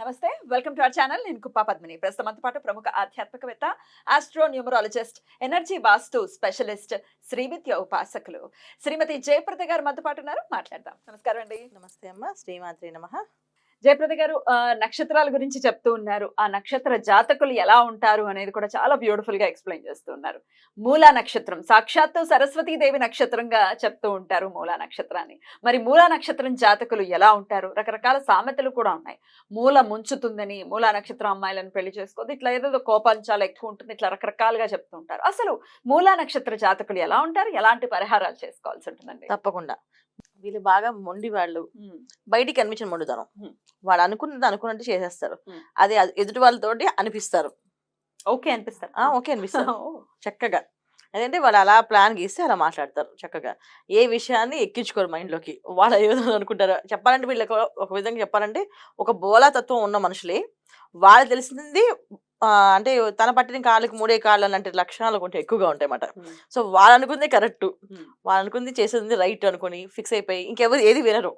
నమస్తే welcome to our channel. నేను కుప్పా పద్మిని. ప్రస్తుతం పాటు ప్రముఖ ఆధ్యాత్మికవేత్త astro numerologist energy vastu specialist Srividya ఉపాసకులు. శ్రీమతి జయప్రద గారు మనతో పాటు ఉన్నారు. మాట్లాడదాం. నమస్కారం అండి. నమస్తే అమ్మ. శ్రీమాత్రి నమ. జయప్రద గారు ఆ, నక్షత్రాల గురించి చెప్తూ ఉన్నారు. ఆ నక్షత్ర జాతకులు ఎలా ఉంటారు అనేది కూడా చాలా బ్యూటిఫుల్గా ఎక్స్ప్లెయిన్ చేస్తూ ఉన్నారు. మూలా నక్షత్రం సాక్షాత్తు సరస్వతీదేవి నక్షత్రంగా చెప్తూ ఉంటారు మూలా నక్షత్రాన్ని. మరి మూలా నక్షత్రం జాతకులు ఎలా ఉంటారు? రకరకాల సామెతలు కూడా ఉన్నాయి. మూల ముంచుతుందని మూలా నక్షత్రం అమ్మాయిలను పెళ్ళి చేసుకోదు ఇట్లా ఏదో కోపం చాలా ఎక్కువ ఉంటుంది ఇట్లా రకరకాలుగా చెప్తూ ఉంటారు. అసలు మూలా నక్షత్ర జాతకులు ఎలా ఉంటారు? ఎలాంటి పరిహారాలు చేసుకోవాల్సి ఉంటుందండి? తప్పకుండా. వీళ్ళు బాగా మొండి వాళ్ళు. బయటికి కనిపించిన మొండితనం. వాడు అనుకున్నది అనుకున్నట్టు చేసేస్తారు. అది ఎదుటి వాళ్ళతోటి అనిపిస్తారు. ఓకే అనిపిస్తారు. ఆ ఓకే అనిపిస్తారు. చక్కగా. అదేంటే వాళ్ళు అలా ప్లాన్ గీస్తే అలా మాట్లాడతారు చక్కగా. ఏ విషయాన్ని ఎక్కించుకోరు మైండ్లోకి. వాళ్ళు ఏదో అనుకుంటారు. చెప్పాలంటే వీళ్ళకి ఒక విధంగా చెప్పాలంటే ఒక బోలా తత్వం ఉన్న మనుషులే. వాళ్ళు తెలిసింది అంటే తన పట్టిన కాళ్ళకి మూడే కాళ్ళు అలాంటి లక్షణాలు కొంచెం ఎక్కువగా ఉంటాయి అన్నమాట ఉమ్, సో వాళ్ళు అనుకుంది కరెక్ట్. వాళ్ళు అనుకుంది చేసేది రైట్ అనుకుని ఫిక్స్ అయిపోయి ఇంకెవరు ఏది వినరు.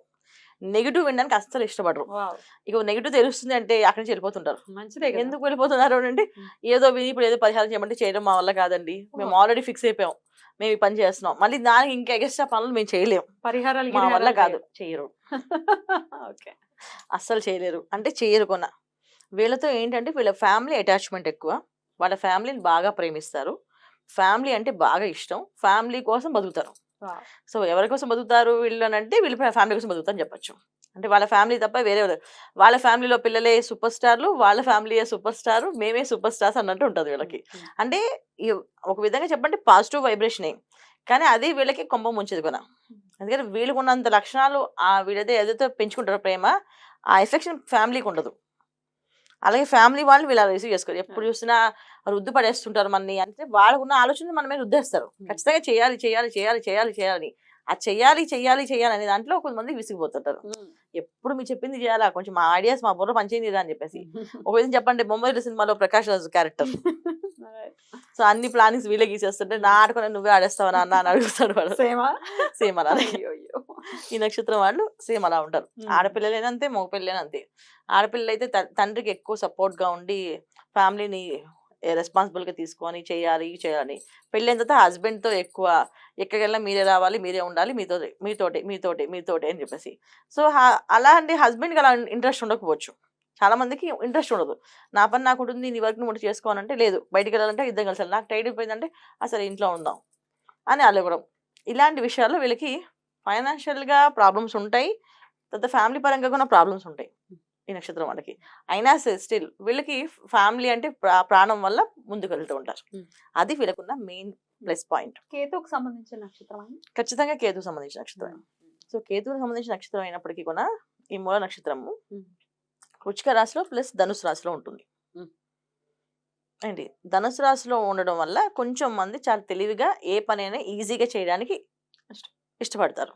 నెగిటివ్ వినడానికి అస్సలు ఇష్టపడరు. ఇక నెగిటివ్ తెలుస్తుంది అంటే అక్కడి నుంచి వెళ్ళిపోతుంటారు. మంచిదే. ఎందుకు వెళ్ళిపోతున్నారు అంటే. ఏదో విని ఇప్పుడు ఏదో పరిహారం చేయమంటే చేయడం మా వల్ల కాదండి. మేము. ఆల్రెడీ ఫిక్స్ అయిపోయాం. మేము ఈ పని చేస్తున్నాం. మళ్ళీ దానికి ఇంకా ఎక్స్ట్రా పనులు మేము చేయలేం. పరిహారాలు మా వల్ల కాదు. చేయరు. ఓకే. అస్సలు చేయలేరు. అంటే చేయరు కొన వీళ్ళతో ఏంటంటే వీళ్ళ ఫ్యామిలీ అటాచ్మెంట్ ఎక్కువ. వాళ్ళ ఫ్యామిలీని బాగా ప్రేమిస్తారు. ఫ్యామిలీ అంటే బాగా ఇష్టం. ఫ్యామిలీ కోసం బతుకుతారు. సో ఎవరి కోసం బతుకుతారు వీళ్ళు అని అంటే వీళ్ళ ఫ్యామిలీ కోసం బతుకుతారని చెప్పొచ్చు. అంటే వాళ్ళ ఫ్యామిలీ తప్ప వేరే వాళ్ళ ఫ్యామిలీలో పిల్లలే సూపర్ స్టార్లు వాళ్ళ ఫ్యామిలీయే సూపర్ స్టార్ మేమే సూపర్ స్టార్స్ అన్నట్టు ఉంటుంది వీళ్ళకి. అంటే ఒక విధంగా చెప్పంటే పాజిటివ్ వైబ్రేషనే. కానీ అది వీళ్ళకి కొంప ముంచేది కూడా. అందుకని వీళ్ళకు ఉన్నంత లక్షణాలు ఆ వీళ్ళైతే ఏదైతే పెంచుకుంటారో ప్రేమ ఆ ఎఫెక్షన్ ఫ్యామిలీకి ఉండదు. అలాగే ఫ్యామిలీ వాళ్ళు వీళ్ళు రిసీవ్ చేసుకోరు. ఎప్పుడు చూసినా రుద్దు పడేస్తుంటారు మనని అంటే వాళ్ళకు ఉన్న ఆలోచన మన మీద రుద్దేస్తారు. ఖచ్చితంగా చేయాలి చేయాలి చేయాలి చేయాలి చేయాలి. ఆ చెయ్యాలి చెయ్యాలి చేయాలి అనే దాంట్లో కొంతమంది విసిగిపోతుంటారు. ఎప్పుడు మీరు చెప్పింది చేయాలా? కొంచెం మా ఐడియాస్ మా బుర్ర పనిచేయండి అని చెప్పేసి. ఒక విధంగా చెప్పండి బొమ్మలు సినిమాలో ప్రకాష్ రాజు క్యారెక్టర్. సో అన్ని ప్లానింగ్స్ వీళ్ళే గీసేస్తుంటే నా ఆడుకొని నువ్వే ఆడేస్తావా నాన్న అని అడుగుతాడు వాడు. సేమా? సేమ్ అలా ఈ నక్షత్రం వాళ్ళు సేమ్ అలా ఉంటారు ఆడపిల్లలైనా అంతే మగపిల్లలైనా అంతే. ఆడపిల్లలు అయితే తండ్రికి ఎక్కువ support గా ఉండి ఫ్యామిలీని రెస్పాన్సిబుల్గా తీసుకొని చేయాలి ఇవి చేయాలి. పెళ్ళైన తర్వాత husband తో ఎక్కువ ఎక్కడికెళ్ళినా మీరే రావాలి మీరే ఉండాలి మీతో మీతోటి మీతోటి మీతోటి అని చెప్పేసి. సో అలా అంటే హస్బెండ్కి అలా ఇంట్రెస్ట్ ఉండకపోవచ్చు. చాలా మందికి ఇంట్రెస్ట్ ఉండదు. నా పని నాకు ఉంటుంది నీ వర్క్ నువ్వు చేసుకోవాలంటే లేదు. బయటికి వెళ్ళాలంటే ఇద్దరు కలిసి నాకు టైడ్ అయిపోయిందంటే అసలు ఇంట్లో ఉందాం అని అలగడం. ఇలాంటి విషయాల్లో వీళ్ళకి ఫైనాన్షియల్గా ప్రాబ్లమ్స్ ఉంటాయి. తర్వాత ఫ్యామిలీ పరంగా కూడా ప్రాబ్లమ్స్ ఉంటాయి ఈ నక్షత్రం వాళ్ళకి. అయినా స్టిల్ వీళ్ళకి ఫ్యామిలీ అంటే ప్రా- ప్రాణం వల్ల ముందుకు వెళ్తూ ఉంటారు. అది వీళ్ళకున్న మెయిన్ ప్లస్ పాయింట్. కేతుకు సంబంధించిన నక్షత్రం ఖచ్చితంగా కేతు సంబంధించిన నక్షత్రం సో కేతువుకి సంబంధించిన నక్షత్రం అయినప్పటికీ కూడా ఈ మూల నక్షత్రము. వృచ్చిక రాశిలో ప్లస్ ధనుసు రాశిలో ఉంటుంది. ఏంటి ధనుసు రాశిలో ఉండడం వల్ల కొంచెం మంది చాలా తెలివిగా ఏ పనైనా ఈజీగా చేయడానికి ఇష్ట- ఇష్టపడతారు.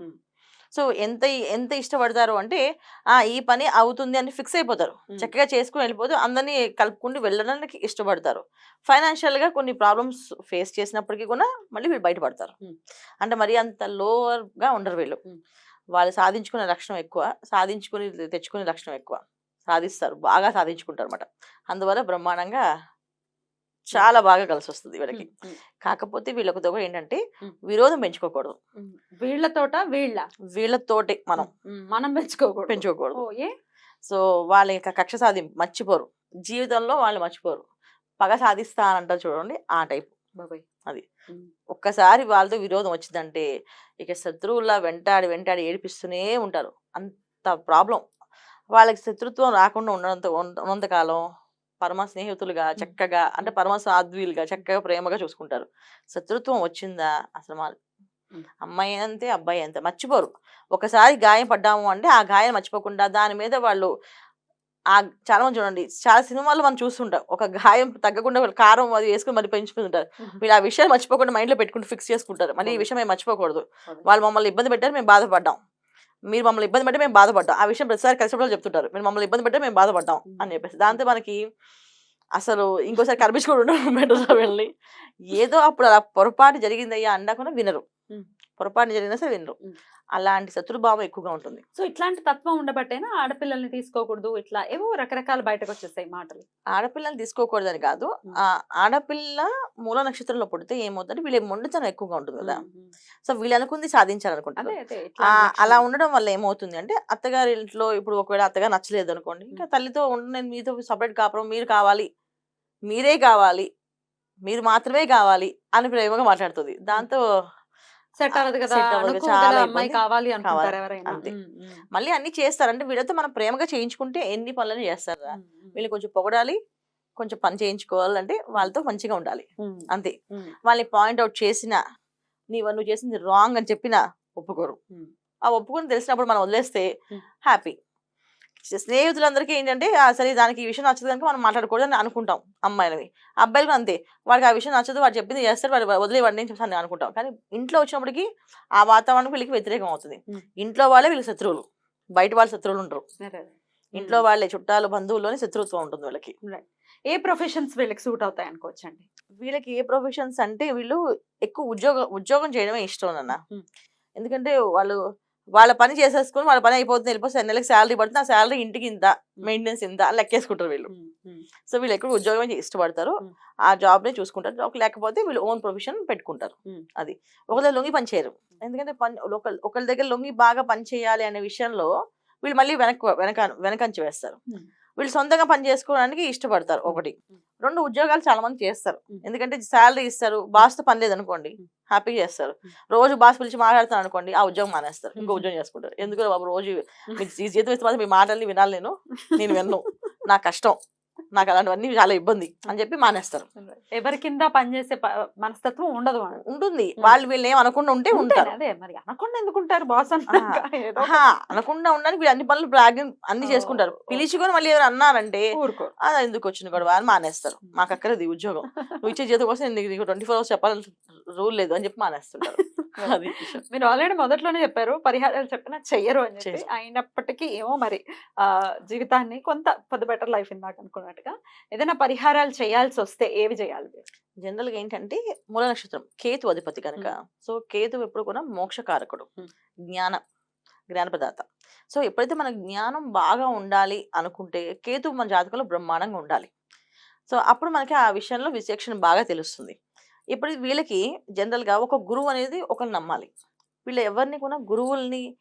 సో ఎంత ఎంత ఇష్టపడతారు అంటే ఆ ఈ పని అవుతుంది అని ఫిక్స్ అయిపోతారు. చక్కగా చేసుకుని వెళ్ళిపోతూ అందరినీ కలుపుకుంటూ వెళ్ళడానికి ఇష్టపడతారు ఫైనాన్షియల్గా కొన్ని ప్రాబ్లమ్స్ ఫేస్ చేసినప్పటికీ కూడా మళ్ళీ వీళ్ళు బయటపడతారు. అంటే మరి అంత లోవర్గా ఉండరు వీళ్ళు. వాళ్ళు సాధించుకునే లక్షణం ఎక్కువ సాధించుకుని తెచ్చుకునే లక్షణం ఎక్కువ సాధిస్తారు. బాగా సాధించుకుంటారు అనమాట అందువల్ల బ్రహ్మాండంగా చాలా బాగా కలిసి వస్తుంది వీళ్ళకి. కాకపోతే వీళ్ళకి కూడా ఏంటంటే. విరోధం పెంచుకోకూడదు. వీళ్ళతోట వీళ్ళ వీళ్ళతోటే మనం. మనం పెంచుకోకూడదు. పెంచుకోకూడదు. సో వాళ్ళ యొక్క కక్ష సాధింపు మర్చిపోరు. జీవితంలో వాళ్ళు మర్చిపోరు. పగ సాధిస్తా అంటారు చూడండి ఆ టైప్. అది. ఒక్కసారి వాళ్ళతో విరోధం వచ్చిందంటే ఇక శత్రువులా వెంటాడి వెంటాడి ఏడిపిస్తూనే ఉంటారు. అంత ప్రాబ్లం. వాళ్ళకి శత్రుత్వం రాకుండా ఉన్నంత కాలం పరమ స్నేహితులుగా చక్కగా అంటే పరమ సాధ్వీలుగా చక్కగా ప్రేమగా చూసుకుంటారు. శత్రుత్వం వచ్చిందా? అసలు మా. అమ్మాయి అంతే అబ్బాయి అంతే. మర్చిపోరు. ఒకసారి గాయం పడ్డాము అంటే ఆ గాయం మర్చిపోకుండా దాని మీద వాళ్ళు ఆ చాలా మంది చూడండి చాలా సినిమాల్లో మనం చూస్తుంటాం. ఒక గాయం తగ్గకుండా వాళ్ళు కారం అది వేసుకుని మరి పెంచుకుంటుంటారు. వీళ్ళు ఆ విషయాలు మర్చిపోకుండా మైండ్లో పెట్టుకుంటూ ఫిక్స్ చేసుకుంటారు. మళ్ళీ ఈ. విషయం మేము మర్చిపోకూడదు. వాళ్ళు మమ్మల్ని ఇబ్బంది పెట్టారు మేము బాధపడ్డాం. మీరు మమ్మల్ని ఇబ్బంది పెట్టి మేము బాధపడ్డాం. ఆ విషయం ప్రతిసారి కలిసినప్పుడు చెప్తుంటారు. మీరు మమ్మల్ని ఇబ్బంది పెట్టి మేము బాధపడ్డాం అని చెప్పేసి. దాంతో మనకి అసలు ఇంకోసారి కనిపించుకోవడం ఉండడం బెటర్ వెళ్ళి ఏదో అప్పుడు అలా పొరపాటు జరిగిందయ్యా అండకుండా వినరు. పొరపాటు జరిగినా సరే వినరు. అలాంటి శత్రుభావం ఎక్కువగా ఉంటుంది. సో ఇట్లాంటి తత్వం ఉండబట్టేనా ఆడపిల్లల్ని తీసుకోకూడదు. ఇట్లా ఏవో రకరకాల బయటకు వచ్చేస్తాయి మాటలు. ఆడపిల్లని తీసుకోకూడదని కాదు. ఆడపిల్ల మూల నక్షత్రంలో పుడితే ఏమవుతుందంటే వీళ్ళ మొండితనం ఎక్కువగా ఉంటుంది కదా. సో వీళ్ళు అనుకుంది సాధించాలనుకుంటారు. అలా. ఉండడం వల్ల ఏమవుతుంది అంటే అత్తగారి ఇంట్లో ఇప్పుడు ఒకవేళ అత్తగారు నచ్చలేదు అనుకోండి ఇంకా తల్లితో ఉండి నేను మీతో సపరేట్ కాపురం మీరు కావాలి. మీరే కావాలి. మీరు మాత్రమే కావాలి అని ప్రేమగా మాట్లాడుతుంది. దాంతో సెట్ అవ్వదు కదా చాలా అమ్మాయి. కావాలి అనుకుంటారు. ఎవరైనా అంతే. మళ్ళీ అన్ని చేస్తారంటే వీళ్ళతో మనం ప్రేమగా చేయించుకుంటే ఎన్ని పనులను చేస్తారు వీళ్ళు కొంచెం పొగడాలి కొంచెం పని చేయించుకోవాలంటే వాళ్ళతో మంచిగా ఉండాలి. అంతే. వాళ్ళని పాయింట్ అవుట్ చేసిన నీవు నువ్వు చేసింది రాంగ్ అని చెప్పినా ఒప్పుకోరు. ఆ ఒప్పుకొని తెలిసినప్పుడు మనం వదిలేస్తే. హ్యాపీ స్నేహితులందరికీ ఏంటంటే "ఆ, సరే దానికి ఈ విషయం నచ్చదు కనుక మనం మాట్లాడకూడదు అని అనుకుంటాం అమ్మాయిలవి. అబ్బాయిలు అంతే. వాడికి ఆ విషయం నచ్చదు వాడు చెప్పింది చేస్తాడు వాడు వదిలేవాడిని నేను చెప్తాను అనుకుంటాం. కానీ ఇంట్లో వచ్చినప్పటికి ఆ వాతావరణం వీళ్ళకి వ్యతిరేకం అవుతుంది. ఇంట్లో వాళ్ళే వీళ్ళకి శత్రువులు. బయట వాళ్ళ శత్రువులు అదే. ఇంట్లో వాళ్ళే చుట్టాలు బంధువుల్లోనే శత్రుత్వం ఉంటుంది వీళ్ళకి. ఏ ప్రొఫెషన్స్ వీళ్ళకి సూట్ అవుతాయి అనుకోవచ్చండి? వీళ్ళకి ఏ ప్రొఫెషన్స్ అంటే వీళ్ళు ఎక్కువ ఉద్యోగం ఉద్యోగం చేయడమే ఇష్టం అన్న. ఎందుకంటే వాళ్ళు వాళ్ళ పని చేసేసుకొని వాళ్ళ పని అయిపోతుంది వెళ్ళిపోతే నెలకి శాలరీ పడుతుంది ఆ శాలరీ ఇంటికి ఇంత మెయింటెనెన్స్ ఇంత అని లెక్కేసుకుంటారు వీళ్ళు. సో వీళ్ళు ఎక్కువ ఉద్యోగం ఇష్టపడతారు. ఆ జాబ్ నే చూసుకుంటారు. జాబ్ లేకపోతే వీళ్ళు ఓన్ ప్రొఫెషన్ పెట్టుకుంటారు. అది. ఒకళ్ళ లొంగి పని చేయరు ఎందుకంటే పని ఒకళ్ళ దగ్గర లొంగి బాగా పని చేయాలి అనే విషయంలో వీళ్ళు మళ్ళీ వెనక వెనక వెనకంచి వేస్తారు. వీళ్ళు సొంతంగా పని చేసుకోవడానికి ఇష్టపడతారు ఒకటి. రెండు ఉద్యోగాలు చాలా మంది చేస్తారు. ఎందుకంటే శాలరీ ఇస్తారు బాస్తో పని లేదు అనుకోండి Hmm. హ్యాపీగా చేస్తారు. రోజు బాస్ పిలిచి మాట్లాడతాను అనుకోండి ఆ ఉద్యోగం మానేస్తారు ఇంకో. ఉద్యోగం చేసుకుంటారు ఎందుకు బాబు రోజు మీకు ఈ జీతం ఇస్తే మీ మాటల్ని వినాలి నేను నేను విన్ను నా కష్టం నాకు అలాంటివన్నీ చాలా ఇబ్బంది అని చెప్పి మానేస్తారు ఎవరి కింద పనిచేసే మనస్తత్వం ఉండదు. ఉంటుంది. వాళ్ళు వీళ్ళు ఏం అనకుండా ఉంటే ఉంటారు. అదే మరి అనకుండా ఎందుకుంటారు బాస్ అనకుండా ఉండడానికి వీళ్ళు అన్ని పనులు బ్రాగ్ అన్ని చేసుకుంటారు. పిలిచుకొని మళ్ళీ ఎవరు అన్నారంటే అది ఎందుకు వచ్చింది గొడవ? అని మానేస్తారు. మాకు అక్కడది ఉద్యోగం. నువ్వు ఇచ్చే జీతం కోసం ట్వంటీ ఫోర్ అవర్స్ చెప్పాలని రూల్ లేదు అని చెప్పి మానేస్తుంటారు. అది. మీరు ఆల్రెడీ మొదట్లోనే చెప్పారు పరిహారాలు చెప్పినా చెయ్యరు అని చెప్పి. అయినప్పటికీ ఏమో మరి ఆ జీవితాన్ని కొంత పెద్ద బెటర్ లైఫ్ ఇందాక అనుకున్నట్టుగా ఏదైనా పరిహారాలు చేయాల్సి వస్తే ఏవి చేయాలి మీరు? జనరల్గా ఏంటంటే మూల నక్షత్రం కేతు అధిపతి కనుక సో కేతు ఎప్పుడు కూడా మోక్షకారకుడు Hmm. జ్ఞానం జ్ఞానప్రదాత సో ఎప్పుడైతే మన జ్ఞానం బాగా ఉండాలి అనుకుంటే కేతు మన జాతకంలో బ్రహ్మాండంగా ఉండాలి సో అప్పుడు మనకి ఆ విషయంలో విచక్షణ బాగా తెలుస్తుంది ఇప్పుడు వీళ్ళకి జనరల్గా ఒక గురువు అనేది ఒకరిని నమ్మాలి. వీళ్ళు ఎవరిని కూడా గురువుల్ని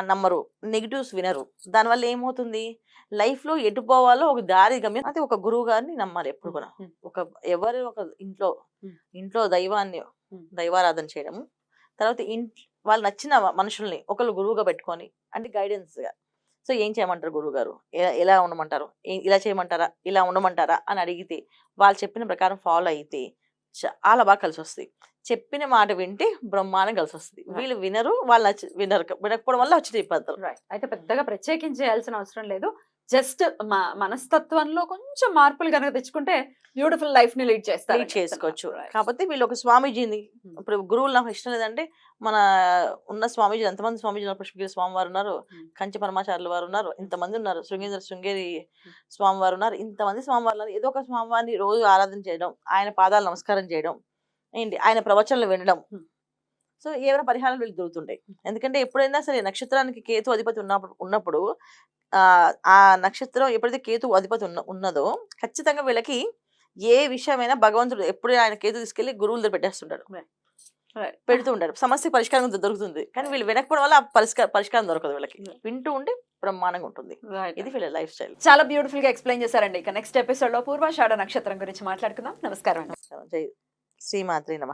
నమ్మరు. నెగిటివ్స్ వినరు. దానివల్ల ఏమవుతుంది? లైఫ్లో ఎటు పోవాలో ఒక దారి గమ్యం అది ఒక గురువు గారిని నమ్మాలి ఎప్పుడు కూడా. ఒక ఎవరు ఒక ఇంట్లో. ఇంట్లో దైవాన్ని. దైవారాధన చేయడము. తర్వాత ఇంట్ వాళ్ళు నచ్చిన మనుషుల్ని ఒకళ్ళు గురువుగా పెట్టుకొని అంటే గైడెన్స్గా సో ఏం చేయమంటారు గురువు గారు? ఎలా- ఉండమంటారు? ఇలా చేయమంటారా? ఇలా ఉండమంటారా? అని అడిగితే వాళ్ళు చెప్పిన ప్రకారం ఫాలో అయితే చాలా బాగా కలిసి వస్తుంది చెప్పిన మాట వింటే బ్రహ్మాండం కలిసి వస్తుంది. వీళ్ళు వినరు వాళ్ళు వినరు వినకపోవడం వల్ల వచ్చిన ఇబ్బందులు అయితే పెద్దగా ప్రత్యేకించి చేయాల్సిన అవసరం లేదు. జస్ట్ మనస్తత్వంలో కొంచెం మార్పులు కనుక తెచ్చుకుంటే బ్యూటిఫుల్ లైఫ్ని లీడ్ చేస్తారు లీడ్ చేసుకోవచ్చు. కాకపోతే వీళ్ళు ఒక స్వామీజీని. ఇప్పుడు గురువులు నాకు ఇష్టం లేదంటే మన ఉన్న స్వామీజీ ఎంతమంది స్వామీజీ ఉన్నారు? పుష్పగిరి స్వామి వారు ఉన్నారు. కంచి పరమాచార్యుల వారు ఉన్నారు ఇంతమంది ఉన్నారు శృంగేంద్ర శృంగేరి స్వామి వారు ఉన్నారు ఇంతమంది స్వామి వారు ఉన్నారు. ఏదో ఒక స్వామివారిని రోజు ఆరాధన చేయడం ఆయన పాదాలు నమస్కారం చేయడం ఏంటి? ఆయన ప్రవచనలు వినడం. సో ఏమైనా పరిహారాలు వీళ్ళు దొరుకుతుంటాయి. ఎందుకంటే ఎప్పుడైనా సరే నక్షత్రానికి కేతు అధిపతి ఉన్నప్పుడు ఉన్నప్పుడు ఆ ఆ నక్షత్రం ఎప్పుడైతే కేతు అధిపతి ఉన్న ఉన్నదో ఖచ్చితంగా వీళ్ళకి ఏ విషయమైనా భగవంతుడు ఎప్పుడు ఆయన కేతు తీసుకెళ్ళి గురువుల దగ్గర పెట్టేస్తుంటాడు. పెడుతూ ఉంటాడు. సమస్య పరిష్కారం దొరుకుతుంది. కానీ వీళ్ళు వినకపోవడం వల్ల పరిష్కారం పరిష్కారం దొరకదు వీళ్ళకి. వింటూ ఉంటే బ్రహ్మాండంగా ఉంటుంది. ఇది వీళ్ళ లైఫ్ స్టైల్. చాలా బ్యూటిఫుల్గా ఎక్స్ప్లెయిన్ చేశారండి. ఇక నెక్స్ట్ ఎపిసోడ్లో పూర్వాషాఢ నక్షత్రం గురించి మాట్లాడుకుందాం. నమస్కారం అండి. జై శ్రీమాత్రి నమ.